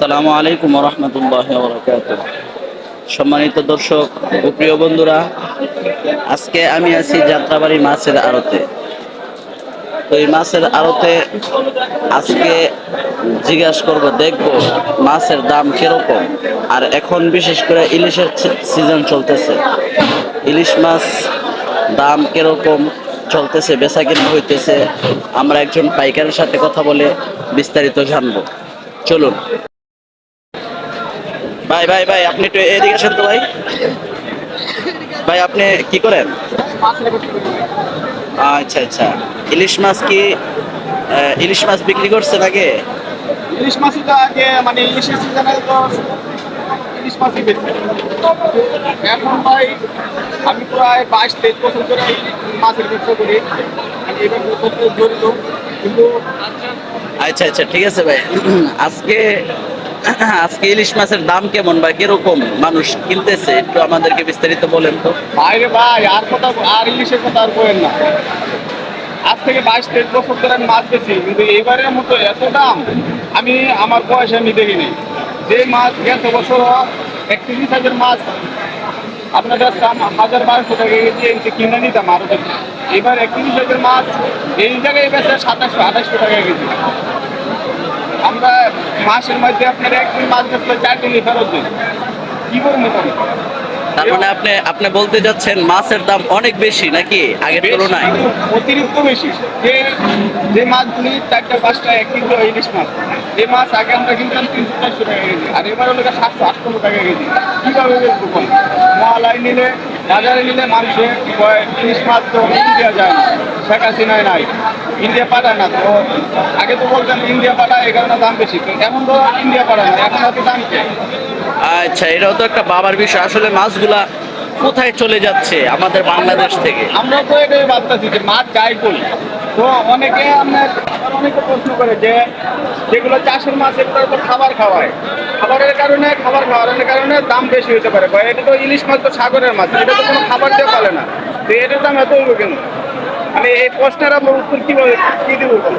আসসালামু আলাইকুম রহমতুল্লাহ সম্মানিত দর্শক ও প্রিয় বন্ধুরা, আজকে আমি আছি যাত্রাবাড়ি মাছের আড়তে। তো এই মাছের আড়তে আজকে জিজ্ঞাসা করব, দেখব মাছের দাম কীরকম। আর এখন বিশেষ করে ইলিশের সিজন চলতেছে। ইলিশ মাছ দাম কীরকম চলতেছে, বেচা কিনা হইতেছে, আমরা একজন পাইকারের সাথে কথা বলে বিস্তারিত জানব। চলুন। ভাই ভাই ভাই আপনি একটু এদিকে আসেন তো ভাই। ভাই আপনি কি করেন? আচ্ছা আচ্ছা। ইলিশ মাছ কি ইলিশ মাছ বিক্রি করছেন আগে ইলিশ মাছই তো আগে মানে ইলিশের সিজনে তো ইলিশ মাছই বেশি এখন ভাই আমি প্রায় বাইশ তেইশ বছর ধরে মাছের ব্যবসা করি। আমি এই ব্যবসার জড়িত। কিন্তু আচ্ছা আচ্ছা ঠিক আছে ভাই। আজকে আজকে ইলিশ মাছের দাম কেমন বা কীরকম মানুষ কিনতেছে? একটু আমাদেরকে বিস্তারিত বলেন তো। ভাই রে ভাই, আর কথা, আর ইলিশের কথা আর বলেন না। আজ থেকে বাইশ তেইশ বছর ধরে আমি মাছ বেছি কিন্তু এইবারের মতো এত দাম, আমি, আমার বয়সে আমি দেখিনি। যে মাছ গেছে বছর একত্রিশ হাজার মাছ আপনার কাছে হাজার বারোশো টাকা কেজি কিনে নিতাম আরও এবার একত্রিশ হাজার মাছ, এই জায়গায় বেছে সাতাশশো, আঠাশশো টাকা কেজি। আমরা মাসের মধ্যে আপনার একদিন মাছ ধরতে চার দিন ফেরত দিন কি করব? তার মানে আপনি আপনি বলতে যাচ্ছেন মাছের দাম অনেক বেশি নাকি আগের তুলনায়? অতিরিক্ত বেশি। যে যে মাছগুলি চারটা পাঁচটা এক কিলো ইলিশ মাছ যে মাছ আগে আমরা কিনতাম তিনশো চারশো টাকা কেজি আর এবার হলো সাতশো আটশো টাকা কেজি। কীভাবে কোন মহালয় নিলে বাজারে নিলে মানুষে কয় ইলিশ মাছ তো ইন্ডিয়া যায় না। শেখ হাসিনায় নাই। ইন্ডিয়া পাঠায় না। তো আগে তো বলতাম ইন্ডিয়া পাঠায় এই কারণে দাম বেশি। এখন তো ইন্ডিয়া পাঠায় না। এখন এত দাম কে আচ্ছা এটাও তো একটা বাবার বিষয়। আসলে মাছগুলা কোথায় চলে যাচ্ছে আমাদের বাংলাদেশ থেকে? আমরা তো এটাই ভাবতেছি যে মাছ যাই করি তো অনেকে আপনার অনেকে প্রশ্ন করে যে যেগুলো চাষের মাছ এগুলো তো খাবার খাওয়ায়। খাবারের কারণে খাবার খাওয়ানোর কারণে দাম বেশি হতে পারে। এটা তো ইলিশ মাছ তো সাগরের মাছ এটা তো কোনো খাবার দিয়ে পালে না। তো এটার দাম এত কেন? মানে এই প্রশ্নের আমার উত্তর কীভাবে কি দেবো তো।